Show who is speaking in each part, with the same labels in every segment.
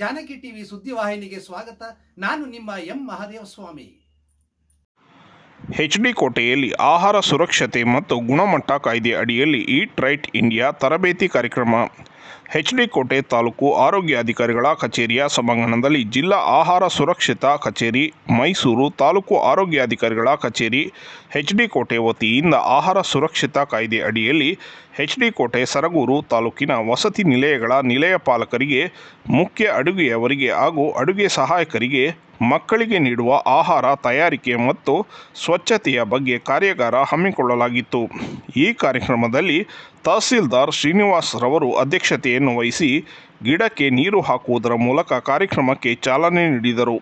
Speaker 1: Janaki TV ಸುದ್ದಿವಾಹಿನಿಗೆ ಸ್ವಾಗತ. ನಾನು ನಿಮ್ಮ M Mahadeva Swamy.
Speaker 2: H D ಕೋಟೆಯಲ್ಲಿ ಆಹಾರ ಸುರಕ್ಷತೆ ಮತ್ತು ಗುಣಮಟ್ಟ ಕಾಯ್ದೆ ಅಡಿಯಲ್ಲಿ ಈಟ್ ರೈಟ್ ಇಂಡಿಯಾ ತರಬೇತಿ ಕಾರ್ಯಕ್ರಮ. ಎಚ್ ಡಿ ಕೋಟೆ ತಾಲೂಕು ಆರೋಗ್ಯಾಧಿಕಾರಿಗಳ ಕಚೇರಿಯ ಸಭಾಂಗಣದಲ್ಲಿ ಜಿಲ್ಲಾ ಆಹಾರ ಸುರಕ್ಷತಾ ಕಚೇರಿ, ಮೈಸೂರು ತಾಲೂಕು ಆರೋಗ್ಯಾಧಿಕಾರಿಗಳ ಕಚೇರಿ, ಎಚ್ ಡಿ ಕೋಟೆ ವತಿಯಿಂದ ಆಹಾರ ಸುರಕ್ಷತಾ ಕಾಯ್ದೆ ಅಡಿಯಲ್ಲಿ ಎಚ್ ಕೋಟೆ ಸರಗೂರು ತಾಲೂಕಿನ ವಸತಿ ನಿಲಯಗಳ ನಿಲಯ ಪಾಲಕರಿಗೆ, ಮುಖ್ಯ ಅಡುಗೆಯವರಿಗೆ ಹಾಗೂ ಅಡುಗೆ ಸಹಾಯಕರಿಗೆ ಮಕ್ಕಳಿಗೆ ನೀಡುವ ಆಹಾರ ತಯಾರಿಕೆ ಮತ್ತು ಸ್ವಚ್ಛತೆಯ ಬಗ್ಗೆ ಕಾರ್ಯಾಗಾರ ಹಮ್ಮಿಕೊಳ್ಳಲಾಗಿತ್ತು. ಈ ಕಾರ್ಯಕ್ರಮದಲ್ಲಿ ತಹಸೀಲ್ದಾರ್ ಶ್ರೀನಿವಾಸ್ ರವರು ಅಧ್ಯಕ್ಷತೆಯನ್ನು ವಹಿಸಿ ಗಿಡಕ್ಕೆ ನೀರು ಹಾಕುವುದರ ಮೂಲಕ ಕಾರ್ಯಕ್ರಮಕ್ಕೆ ಚಾಲನೆ ನೀಡಿದರು.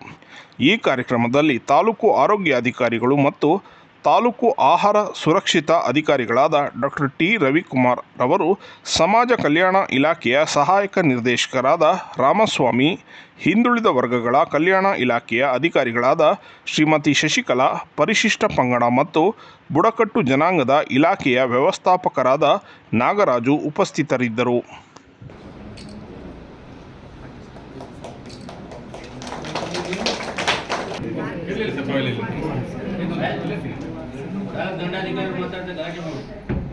Speaker 2: ಈ ಕಾರ್ಯಕ್ರಮದಲ್ಲಿ ತಾಲೂಕು ಆರೋಗ್ಯಾಧಿಕಾರಿಗಳು ಮತ್ತು ತಾಲೂಕು ಆಹಾರ ಸುರಕ್ಷಿತ ಅಧಿಕಾರಿಗಳಾದ ಡಾಕ್ಟರ್ ಟಿ ರವಿಕುಮಾರ್ ರವರು ಸಮಾಜ ಕಲ್ಯಾಣ ಇಲಾಖೆಯ ಸಹಾಯಕ ನಿರ್ದೇಶಕರಾದ ರಾಮಸ್ವಾಮಿ, ಹಿಂದುಳಿದ ವರ್ಗಗಳ ಕಲ್ಯಾಣ ಇಲಾಖೆಯ ಅಧಿಕಾರಿಗಳಾದ ಶ್ರೀಮತಿ ಶಶಿಕಲಾ, ಪರಿಶಿಷ್ಟ ಪಂಗಡ ಮತ್ತು ಬುಡಕಟ್ಟು ಜನಾಂಗದ ಇಲಾಖೆಯ ವ್ಯವಸ್ಥಾಪಕರಾದ ನಾಗರಾಜು ಉಪಸ್ಥಿತರಿದ್ದರು.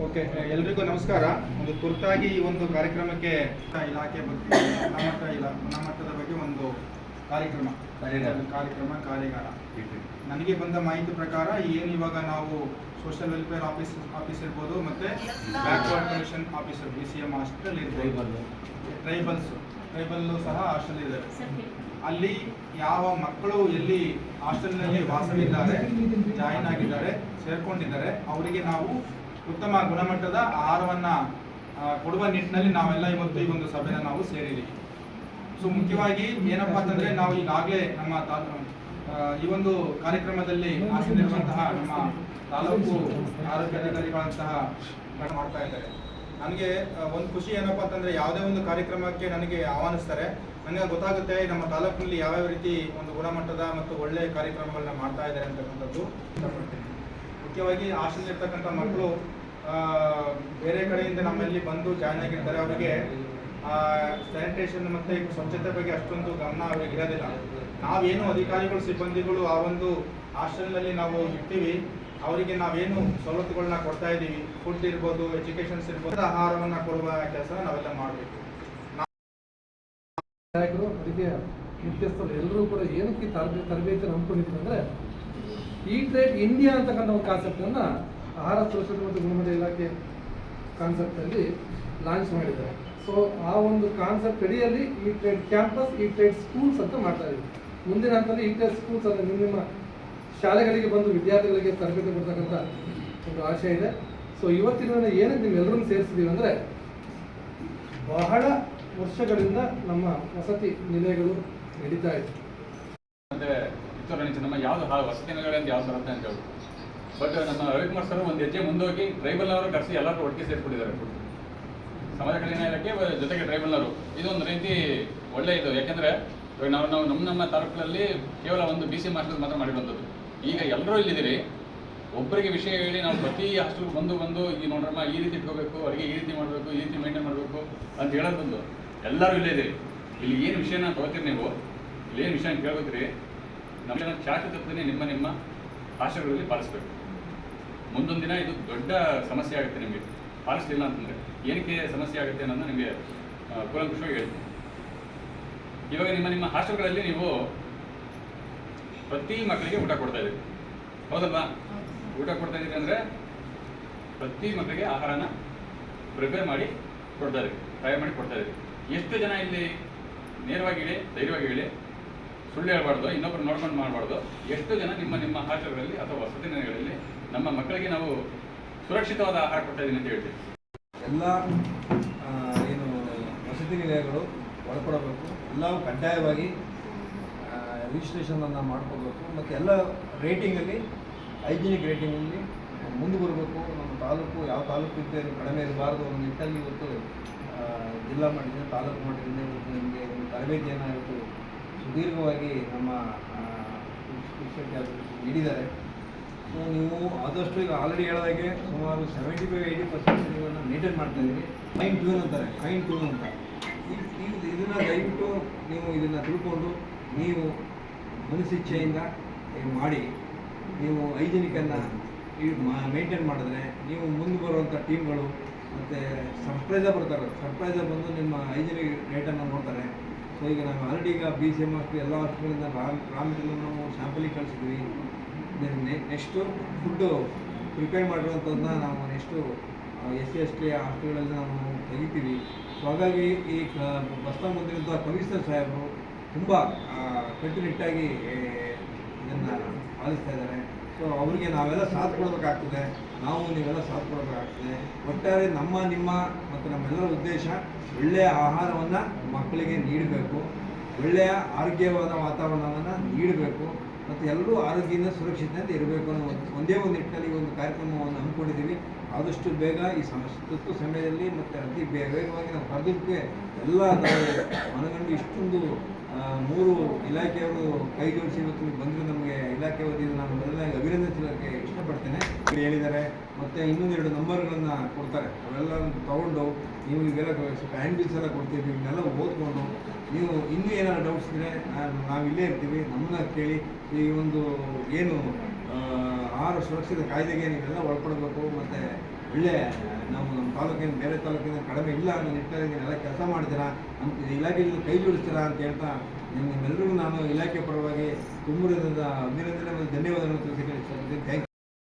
Speaker 3: ಓಕೆ ಎಲ್ರಿಗೂ ನಮಸ್ಕಾರ. ಒಂದು ತುರ್ತಾಗಿ ಈ ಒಂದು ಕಾರ್ಯಕ್ರಮಕ್ಕೆ ಇಲಾಖೆ ಬಗ್ಗೆ ಗುಣಮಟ್ಟ ಇಲ್ಲ ಗುಣಮಟ್ಟದ ಬಗ್ಗೆ ಒಂದು ಕಾರ್ಯಕ್ರಮ. ಕಾರ್ಯಕ್ರಮ ಕಾರ್ಯಾಗಾರ. ನನಗೆ ಬಂದ ಮಾಹಿತಿ ಪ್ರಕಾರ ಏನು ಇವಾಗ ನಾವು ಸೋಷಿಯಲ್ ವೆಲ್ಫೇರ್ ಆಫೀಸ್ ಆಫೀಸ್ ಇರ್ಬೋದು ಮತ್ತೆ backward commission officer B C M hospital ಇರ್ಬೋದು. ಟ್ರೈಬಲ್ಸ್ ಟ್ರೈಬಲ್ಲು ಸಹ ಹಾಸ್ಟೆಲ್ ಇದೆ ಅಲ್ಲಿ ಯಾವ ಮಕ್ಕಳು ಎಲ್ಲಿ ಹಾಸ್ಟೆಲ್ನಲ್ಲಿ ವಾಸವಿದ್ದಾರೆ, ಜಾಯಿನ್ ಆಗಿದ್ದಾರೆ, ಸೇರ್ಕೊಂಡಿದ್ದಾರೆ, ಅವರಿಗೆ ನಾವು ಉತ್ತಮ ಗುಣಮಟ್ಟದ ಆಹಾರವನ್ನ ಕೊಡುವ ನಿಟ್ಟಿನಲ್ಲಿ ನಾವೆಲ್ಲ ಇವತ್ತು ಈ ಒಂದು ಸಭೆನ ನಾವು ಸೇರಿದ್ದೀವಿ. ಸೊ ಮುಖ್ಯವಾಗಿ ಏನಪ್ಪಾ ಅಂತಂದ್ರೆ ನಾವು ಈಗಾಗಲೇ ನಮ್ಮ ಈ ಒಂದು ಕಾರ್ಯಕ್ರಮದಲ್ಲಿ ಹಾಸನಿರುವಂತಹ ನಮ್ಮ ತಾಲೂಕು ಆರೋಗ್ಯಾಧಿಕಾರಿಗಳಂತಹ ಮಾಡ್ತಾ ಇದ್ದಾರೆ. ನನಗೆ ಒಂದು ಖುಷಿ ಏನಪ್ಪ ಅಂತಂದ್ರೆ ಯಾವುದೇ ಒಂದು ಕಾರ್ಯಕ್ರಮಕ್ಕೆ ನನಗೆ ಆಹ್ವಾನಿಸ್ತಾರೆ. ನನಗೆ ಗೊತ್ತಾಗುತ್ತೆ ನಮ್ಮ ತಾಲೂಕಿನಲ್ಲಿ ಯಾವ್ಯಾವ ರೀತಿ ಒಂದು ಗುಣಮಟ್ಟದ ಮತ್ತು ಒಳ್ಳೆಯ ಕಾರ್ಯಕ್ರಮಗಳನ್ನ ಮಾಡ್ತಾ ಇದ್ದಾರೆ ಅಂತಕ್ಕಂಥದ್ದು. ಮುಖ್ಯವಾಗಿ ಆಶ್ರಮದಲ್ಲಿರ್ತಕ್ಕಂಥ ಮಕ್ಕಳು ಬೇರೆ ಕಡೆಯಿಂದ ನಮ್ಮಲ್ಲಿ ಬಂದು ಜಾಯ್ನ್ ಆಗಿರ್ತಾರೆ. ಅವರಿಗೆ ಸ್ಯಾನಿಟೇಷನ್ ಮತ್ತು ಸ್ವಚ್ಛತೆ ಬಗ್ಗೆ ಅಷ್ಟೊಂದು ಗಮನ ಅವರಿಗೆ ಇರೋದಿಲ್ಲ. ನಾವೇನು ಅಧಿಕಾರಿಗಳು, ಸಿಬ್ಬಂದಿಗಳು ಆ ಒಂದು ಆಶ್ರಮದಲ್ಲಿ ನಾವು ಇರ್ತೀವಿ. ಅವರಿಗೆ ನಾವೇನು ಸವಲತ್ತುಗಳನ್ನ ಕೊಡ್ತಾ ಇದ್ದೀವಿ ಫುಡ್ ಇರ್ಬೋದು ಎಜುಕೇಷನ್ಸ್ ಇರ್ಬೋದು ಆಹಾರವನ್ನ ಕೊಡುವ ಕೆಲಸ ನಾವೆಲ್ಲ ಮಾಡಬೇಕು.
Speaker 4: ನಾಯಕರು, ಅದಕ್ಕೆ ಮುಖ್ಯಸ್ಥರು ಎಲ್ಲರೂ ಕೂಡ ಏನಕ್ಕೆ ತರಬೇತಿ ತರಬೇತಿ ಹಮ್ಮಿಕೊಂಡಿದ್ದೀವಿ ಅಂದರೆ, ಈ ಟ್ರೇಡ್ ಇಂಡಿಯಾ ಅಂತಕ್ಕಂಥ ಒಂದು ಕಾನ್ಸೆಪ್ಟನ್ನು ಆಹಾರ ಸುರಕ್ಷತೆ ಮತ್ತು ಗುಣಮಟ್ಟ ಇಲಾಖೆ ಕಾನ್ಸೆಪ್ಟಲ್ಲಿ ಲಾಂಚ್ ಮಾಡಿದ್ದಾರೆ. ಸೊ ಆ ಒಂದು ಕಾನ್ಸೆಪ್ಟ್ ಅಡಿಯಲ್ಲಿ ಈ ಟ್ರೇಡ್ ಕ್ಯಾಂಪಸ್ ಈ ಟ್ರೇಡ್ ಸ್ಕೂಲ್ಸ್ ಅಂತ ಮಾಡ್ತಾ ಇದ್ದೀವಿ. ಮುಂದಿನ ಹಂತದಲ್ಲಿ ಈ ಟ್ರೇಡ್ ಸ್ಕೂಲ್ಸ್ ಅಂದರೆ ನಿಮ್ಮ ನಿಮ್ಮ ಶಾಲೆಗಳಿಗೆ ಬಂದು ವಿದ್ಯಾರ್ಥಿಗಳಿಗೆ ತರಬೇತಿ ಕೊಡ್ತಕ್ಕಂಥ ಒಂದು ಆಶಯ ಇದೆ. ಸೊ ಇವತ್ತಿನ ಏನಕ್ಕೆ ನಿಮ್ಮೆಲ್ಲರನ್ನು ಸೇರಿಸಿದ್ದೀವಿ ಅಂದರೆ, ಬಹಳ ವರ್ಷಗಳಿಂದ ನಮ್ಮ ವಸತಿ ನಿಲಯಗಳು ನಡೀತಾ
Speaker 5: ಕಿತ್ತೂರು ನಮ್ಮ ಯಾವುದು ಹಾ ವಸತಿ ನಗರ ಅಂತ ಯಾವ್ದು ಬರುತ್ತೆ ಅಂತ ಹೇಳಿ. ಬಟ್ ನಮ್ಮ ರವಿಕುಮಾರ್ ಸರ್ ಒಂದು ಹೆಜ್ಜೆ ಮುಂದೋಗಿ ಟ್ರೈಬಲ್ ಅವರು ಕರೆಸಿ ಎಲ್ಲರೂ ಒಟ್ಟಿಗೆ ಸೇರಿಸ್ಬಿಟ್ಟಿದ್ದಾರೆ. ಸಮಾಜ ಕಲ್ಯಾಣ ಇಲಾಖೆ ಜೊತೆಗೆ ಟ್ರೈಬಲ್ನವರು ಇದೊಂದು ರೀತಿ ಒಳ್ಳೆ ಇದು. ಯಾಕೆಂದ್ರೆ ನಾವು ನಾವು ನಮ್ಮ ನಮ್ಮ ತಾಲೂಕಿನಲ್ಲಿ ಕೇವಲ ಒಂದು ಬಿ ಸಿ ಮಾಸ್ಟರ್ ಮಾತ್ರ ಮಾಡಿರುವಂಥದ್ದು. ಈಗ ಎಲ್ಲರೂ ಇಲ್ಲಿದ್ದೀರಿ. ಒಬ್ಬರಿಗೆ ವಿಷಯ ಹೇಳಿ ನಾವು ಪ್ರತಿ ಹಾಸ್ಟೆಲ್ ಬಂದು ಬಂದು ಈ ನೋಡ್ರಮ್ಮ ಈ ರೀತಿ ಇಟ್ಕೋಬೇಕು, ಅವರಿಗೆ ಈ ರೀತಿ ಮಾಡಬೇಕು, ಈ ರೀತಿ ಮೇಂಟೈನ್ ಮಾಡಬೇಕು ಅಂತ ಹೇಳೋದು ಬಂದು ಎಲ್ಲರೂ ಇಲ್ಲೇ ಇಲ್ಲಿ ಏನು ವಿಷಯನ ತಗೋತೀರಿ ನೀವು? ಇಲ್ಲಿ ಏನು ವಿಷಯ ಕೇಳ್ಬೇಕ್ರಿ. ನಮ್ಮ ಚಾಚು ತಪ್ಪದೇ ನಿಮ್ಮ ನಿಮ್ಮ ಹಾಸ್ಟೆಲ್ಗಳಲ್ಲಿ ಪಾಲಿಸ್ಬೇಕು. ಮುಂದೊಂದು ದಿನ ಇದು ದೊಡ್ಡ ಸಮಸ್ಯೆ ಆಗುತ್ತೆ ನಿಮಗೆ. ಪಾಲಿಸ್ಲಿಲ್ಲ ಅಂತಂದರೆ ಏನಕ್ಕೆ ಸಮಸ್ಯೆ ಆಗುತ್ತೆ ಅನ್ನೋದು ನಿಮಗೆ ಕೂಲಂಕುಷವಾಗಿ ಹೇಳ್ತೀನಿ. ಇವಾಗ ನಿಮ್ಮ ನಿಮ್ಮ ಹಾಸ್ಟೆಲ್ಗಳಲ್ಲಿ ನೀವು ಪ್ರತಿ ಮಕ್ಕಳಿಗೆ ಊಟ ಕೊಡ್ತಾ ಇದ್ದೀವಿ. ಹೌದಲ್ವಾ? ಊಟ ಕೊಡ್ತಾ ಇದ್ದೀವಿ ಅಂದರೆ ಪ್ರತಿ ಮಕ್ಕಳಿಗೆ ಆಹಾರನ ಪ್ರಿಪೇರ್ ಮಾಡಿ ಕೊಡ್ತಾ ಇದ್ದೀವಿ ತಯಾರು ಮಾಡಿ ಕೊಡ್ತಾ ಇದ್ದೀವಿ. ಎಷ್ಟು ಜನ ಇಲ್ಲಿ ನೇರವಾಗಿ ಹೇಳಿ ಧೈರ್ಯವಾಗಿ ಹೇಳಿ ಸುಳ್ಳು ಹೇಳ್ಬಾರ್ದು ಇನ್ನೊಬ್ರು ನೋಡ್ಕೊಂಡು ಮಾಡಬಾರ್ದು ಎಷ್ಟು ಜನ ನಿಮ್ಮ ನಿಮ್ಮ ಹಾಸ್ಟೆಲ್ಗಳಲ್ಲಿ ಅಥವಾ ವಸತಿ ನಿಲಯಗಳಲ್ಲಿ ನಮ್ಮ ಮಕ್ಕಳಿಗೆ ನಾವು ಸುರಕ್ಷಿತವಾದ ಆಹಾರ ಕೊಡ್ತಾ ಇದ್ದೀನಿ ಅಂತ ಹೇಳ್ತೀವಿ.
Speaker 6: ಎಲ್ಲ ಏನು ವಸತಿ ನಿಲಯಗಳು ಒಳಪಡಬೇಕು. ಎಲ್ಲವೂ ಕಡ್ಡಾಯವಾಗಿ ರಿಜಿಸ್ಟ್ರೇಷನನ್ನು ಮಾಡ್ಕೋಬೇಕು ಮತ್ತು ಎಲ್ಲ ರೇಟಿಂಗಲ್ಲಿ ಹೈಜಿನಿಕ್ ರೇಟಿಂಗಲ್ಲಿ ಮುಂದೆ ಬರಬೇಕು. ನಮ್ಮ ತಾಲೂಕು, ಯಾವ ತಾಲೂಕು ಇದ್ದರೆ ಕಡಿಮೆ ಇರಬಾರ್ದು ಒಂದು ನಿಟ್ಟಲ್ಲಿ ಇವತ್ತು ಜಿಲ್ಲಾ ಮಟ್ಟದಿಂದ, ತಾಲೂಕು ಮಟ್ಟದಿಂದ ಇವತ್ತು ನಿಮಗೆ ಒಂದು ತರಬೇತಿಯನ್ನು ಇವತ್ತು ಸುದೀರ್ಘವಾಗಿ ನಮ್ಮ ನೀಡಿದ್ದಾರೆ. ಸೊ ನೀವು ಆದಷ್ಟು ಈಗ ಆಲ್ರೆಡಿ ಹೇಳಿದಾಗೆ ಸುಮಾರು ಸೆವೆಂಟಿ ಫೈವ್ ಏಯ್ಟಿ ಪರ್ಸೆಂಟ್ ನೀವನ್ನು ಮೇಂಟೈನ್ ಮಾಡ್ತಾ ಇದ್ದೀವಿ ಫೈನ್ ಟ್ಯೂನ್ ಅಂತಾರೆ ಫೈನ್ ಟ್ಯೂನ್ ಅಂತ. ಇದನ್ನು ದಯವಿಟ್ಟು ನೀವು ಇದನ್ನು ತಿಳ್ಕೊಂಡು, ನೀವು ಮನಸ್ಸಿಚ್ಛೆಯಿಂದ ಮಾಡಿ, ನೀವು ಹೈಜಿನಿಕನ್ನು ಮೇಂಟೈನ್ ಮಾಡಿದ್ರೆ ನೀವು ಮುಂದೆ ಬರುವಂಥ ಟೀಮ್ಗಳು ಮತ್ತು ಸರ್ಪ್ರೈಸ ಬರ್ತಾರೆ. ಸರ್ಪ್ರೈಸ ಬಂದು ನಿಮ್ಮ ಹೈಜಿನಿಕ್ ರೇಟನ್ನು ನೋಡ್ತಾರೆ. ಸೊ ಈಗ ನಾವು ಆಲ್ರೆಡಿ ಈಗ ಬಿ ಸಿ ಎಂ ಹಾಸ್ಪಿಟಲ್ ಎಲ್ಲ ಹಾಸ್ಪಿಟಲಿಂದ ರಾ ರಾ ಮೆಟೀರಿಯಲ್ ನಾವು ಸ್ಯಾಂಪಲಿಗೆ ಕಳಿಸಿದ್ವಿ. ನೆಕ್ಸ್ಟು ಫುಡ್ಡು ಪ್ರಿಪೇರ್ ಮಾಡಿರುವಂಥದ್ದನ್ನ ನಾವು next S C S T ಹಾಸ್ಪಿಟಲಲ್ಲಿ ನಾವು ತೆಗಿತೀವಿ. ಸೊ ಹಾಗಾಗಿ ಈ ಬಸ್ತಾ ಬಂದಿರುವಂಥ ಕಮಿಷನರ್ ಸಾಹೇಬರು ತುಂಬ ಕಟ್ಟುನಿಟ್ಟಾಗಿ ಇದನ್ನು ಪಾಲಿಸ್ತಾ ಇದ್ದಾರೆ. ಸೊ ಅವರಿಗೆ ನಾವೆಲ್ಲ ಸಾಥ್ ಕೊಡಬೇಕಾಗ್ತದೆ. ನಾವು ನೀವೆಲ್ಲ ಸಾಥ್ ಕೊಡಬೇಕಾಗ್ತದೆ. ಒಟ್ಟಾರೆ ನಮ್ಮ, ನಿಮ್ಮ ಮತ್ತು ನಮ್ಮೆಲ್ಲರ ಉದ್ದೇಶ ಒಳ್ಳೆಯ ಆಹಾರವನ್ನು ಮಕ್ಕಳಿಗೆ ನೀಡಬೇಕು. ಒಳ್ಳೆಯ ಆರೋಗ್ಯವಾದ ವಾತಾವರಣವನ್ನು ನೀಡಬೇಕು. ಮತ್ತು ಎಲ್ಲರೂ ಆರೋಗ್ಯದಿಂದ ಸುರಕ್ಷಿತದಿಂದ ಇರಬೇಕು ಅನ್ನೋ ಒಂದು ಒಂದೇ ನಿಟ್ಟಿನಲ್ಲಿ ಒಂದು ಕಾರ್ಯಕ್ರಮವನ್ನು ಹಮ್ಮಿಕೊಂಡಿದ್ದೀವಿ. ಆದಷ್ಟು ಬೇಗ ಈ ಸಮ ತುರ್ತು ಸಮಯದಲ್ಲಿ ಮತ್ತು ಅತಿ ವೇಗವಾಗಿ ನಾವು ಕರೆದಕ್ಕೆ ಎಲ್ಲ ಮನಗಂಡು ಇಷ್ಟೊಂದು ಮೂರು ಇಲಾಖೆಯವರು ಕೈ ಜೋಡಿಸಿ ಬಂದರೆ ನಮಗೆ ಇಲಾಖೆ ವತಿಯಿಂದ ನಾನು ಮೊದಲನೇ ಅಭಿನಂದಿಸಲಿಕ್ಕೆ ಇಷ್ಟಪಡ್ತೇನೆ. ಹೇಳಿದ್ದಾರೆ, ಮತ್ತು ಇನ್ನೊಂದೆರಡು ನಂಬರ್ಗಳನ್ನು ಕೊಡ್ತಾರೆ. ಅವೆಲ್ಲ ತಗೊಂಡು ನೀವು ಇವೆಲ್ಲ ಸ್ವಲ್ಪ ಹ್ಯಾಂಡ್ ಬಿಲ್ಸ್ ಎಲ್ಲ ಕೊಡ್ತೀವಿ ಇವನ್ನೆಲ್ಲ ಓದ್ಕೊಂಡು ನೀವು ಇನ್ನೂ ಏನಾದ್ರು ಡೌಟ್ಸ್ ಇದ್ದರೆ ನಾವು ಇಲ್ಲೇ ಇರ್ತೀವಿ, ನಮ್ಮನ್ನ ಕೇಳಿ ಈ ಒಂದು ಏನು ಆಹಾರ ಸುರಕ್ಷಿತ ಕಾಯ್ದೆಗೆ ನೀವೆಲ್ಲ ಒಳಪಡಬೇಕು, ಮತ್ತು ಒಳ್ಳೆ, ನಾವು ನಮ್ಮ ತಾಲೂಕಿನ, ಬೇರೆ ತಾಲೂಕಿನ ಕಡಿಮೆ ಇಲ್ಲ ಅನ್ನೋ ನಿಟ್ಟಿನಲ್ಲಿ ನೀವೆಲ್ಲ ಕೆಲಸ ಮಾಡ್ತೀರಾ ನಮ್ಮ ಇಲಾಖೆಯಲ್ಲಿ ಕೈ ಜೋಡಿಸ್ತೀರಾ ಅಂತ ಹೇಳ್ತಾ ನಿಮ್- ನಿಮ್ಮೆಲ್ಲರಿಗೂ ನಾನು ಇಲಾಖೆ ಪರವಾಗಿ ತುಂಬ ಅಭಿನಂದನೆ ಮತ್ತು ಧನ್ಯವಾದಗಳನ್ನು ತಿಳಿಸಿಕೊಳ್ಳಿ ಥ್ಯಾಂಕ್ ಯು